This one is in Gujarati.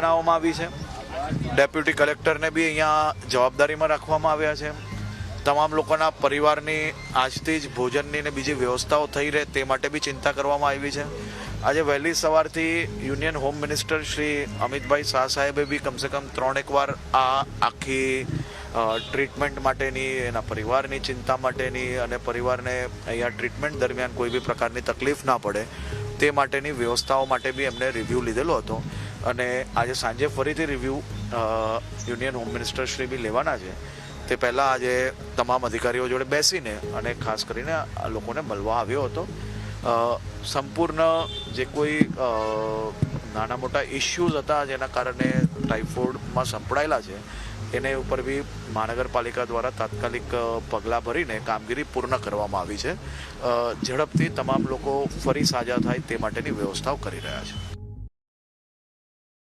બનાવવામાં આવી છે. ડેપ્યુટી કલેક્ટરને બી અહીંયા જવાબદારીમાં રાખવામાં આવ્યા છે. તમામ લોકોના પરિવારની આજથી જ ભોજનની ને બીજી વ્યવસ્થાઓ થઈ રહે તે માટે બી ચિંતા કરવામાં આવી છે. આજે વહેલી સવારથી union home minister Shri Amitbhai Shah સાહેબે બી કમસે કમ ત્રણેક વાર આ આખી ટ્રીટમેન્ટ માટેની, એના પરિવારની ચિંતા માટેની અને પરિવારને અહીંયા ટ્રીટમેન્ટ દરમિયાન કોઈ બી પ્રકારની તકલીફ ના પડે તે માટેની વ્યવસ્થાઓ માટે બી એમને રિવ્યૂ લીધેલો હતો. અને આજે સાંજે ફરીથી review union home minister Shri બી લેવાના છે. તે પહેલાં આજે તમામ અધિકારીઓ જોડે બેસીને અને ખાસ કરીને આ લોકોને મળવા આવ્યો હતો. સંપૂર્ણ જે કોઈ નાના મોટા ઇશ્યુઝ હતા જેના કારણે ટાઇફોઇડમાં સંપડાયેલા છે, એને ઉપર બી મહાનગરપાલિકા દ્વારા તાત્કાલિક પગલાં ભરીને કામગીરી પૂર્ણ કરવામાં આવી છે. ઝડપથી તમામ લોકો ફરી સાજા થાય તે માટેની વ્યવસ્થાઓ કરી રહ્યા છે.